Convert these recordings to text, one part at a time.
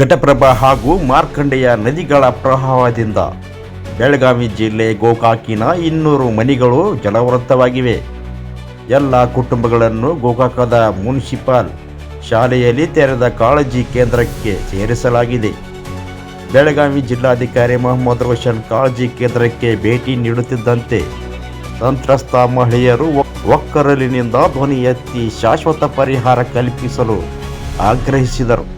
ಘಟಪ್ರಭಾ ಹಾಗೂ ಮಾರ್ಕಂಡೆಯ ನದಿಗಳ ಪ್ರವಾಹದಿಂದ ಬೆಳಗಾವಿ ಜಿಲ್ಲೆ ಗೋಕಾಕಿನ ಇನ್ನೂರು ಮನೆಗಳು ಜಲವೃತ್ತವಾಗಿವೆ. ಎಲ್ಲ ಕುಟುಂಬಗಳನ್ನು ಗೋಕಾಕದ ಮುನ್ಸಿಪಾಲ್ ಶಾಲೆಯಲ್ಲಿ ತೆರೆದ ಕಾಳಜಿ ಕೇಂದ್ರಕ್ಕೆ ಸೇರಿಸಲಾಗಿದೆ. ಬೆಳಗಾವಿ ಜಿಲ್ಲಾಧಿಕಾರಿ ಮೊಹಮ್ಮದ್ ರೋಷನ್ ಕಾಳಜಿ ಕೇಂದ್ರಕ್ಕೆ ಭೇಟಿ ನೀಡುತ್ತಿದ್ದಂತೆ ಸಂತ್ರಸ್ತ ಮಹಿಳೆಯರು ಒಕ್ಕರಲಿನಿಂದ ಧ್ವನಿ ಎತ್ತಿ ಶಾಶ್ವತ ಪರಿಹಾರ ಕಲ್ಪಿಸಲು ಆಗ್ರಹಿಸಿದರು.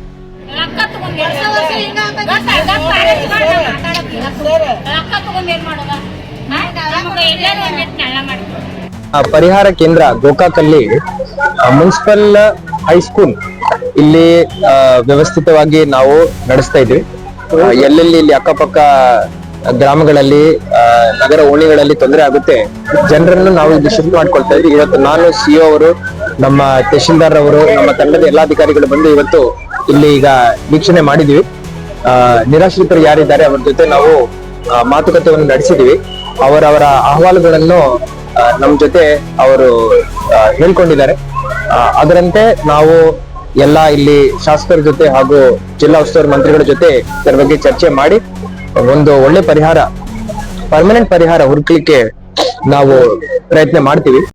ಪರಿಹಾರ ಕೇಂದ್ರ ಗೋಕಾಕಲ್ಲಿ ಮುನ್ಸಿಪಲ್ ಹೈಸ್ಕೂಲ್ ಇಲ್ಲಿ ವ್ಯವಸ್ಥಿತವಾಗಿ ನಾವು ನಡೆಸ್ತಾ ಇದ್ವಿ. ಎಲ್ಲೆಲ್ಲಿ ಇಲ್ಲಿ ಅಕ್ಕಪಕ್ಕ ಗ್ರಾಮಗಳಲ್ಲಿ ನಗರ ಓಣಿಗಳಲ್ಲಿ ತೊಂದರೆ ಆಗುತ್ತೆ, ಜನರನ್ನು ನಾವು ಇಲ್ಲಿ ಶಿಫ್ಟ್ ಮಾಡ್ಕೊಳ್ತಾ ಇದ್ವಿ. ಇವತ್ತು ನಾನು ಸಿಒ ಅವರು, ನಮ್ಮ ತಹಶೀಲ್ದಾರ್ ಅವರು, ನಮ್ಮ ತಂಡದ ಎಲ್ಲಾ ಅಧಿಕಾರಿಗಳು ಬಂದು ಇವತ್ತು ಇಲ್ಲಿ ಈಗ ವೀಕ್ಷಣೆ ಮಾಡಿದೀವಿ ನಿರಾಶ್ರಿತರು ಯಾರಿದ್ದಾರೆ ಅವರ ಜೊತೆ ನಾವು ಮಾತುಕತೆಯನ್ನು ನಡೆಸಿದೀವಿ ಅವರವರ ಅಹವಾಲುಗಳನ್ನು ನಮ್ಮ ನಮ್ ಜೊತೆ ಅವರು ಹೇಳ್ಕೊಂಡಿದ್ದಾರೆ. ಅದರಂತೆ ನಾವು ಎಲ್ಲ ಇಲ್ಲಿ ಶಾಸಕರ ಜೊತೆ ಹಾಗೂ ಜಿಲ್ಲಾ ಉಸ್ತುವಾರಿ ಮಂತ್ರಿಗಳ ಜೊತೆ ಇದರ ಬಗ್ಗೆ ಚರ್ಚೆ ಮಾಡಿ, ಒಂದು ಒಳ್ಳೆ ಪರಿಹಾರ ಪರ್ಮನೆಂಟ್ ಪರಿಹಾರ ಹುಡುಕ್ಲಿಕ್ಕೆ ನಾವು ಪ್ರಯತ್ನ ಮಾಡ್ತೀವಿ.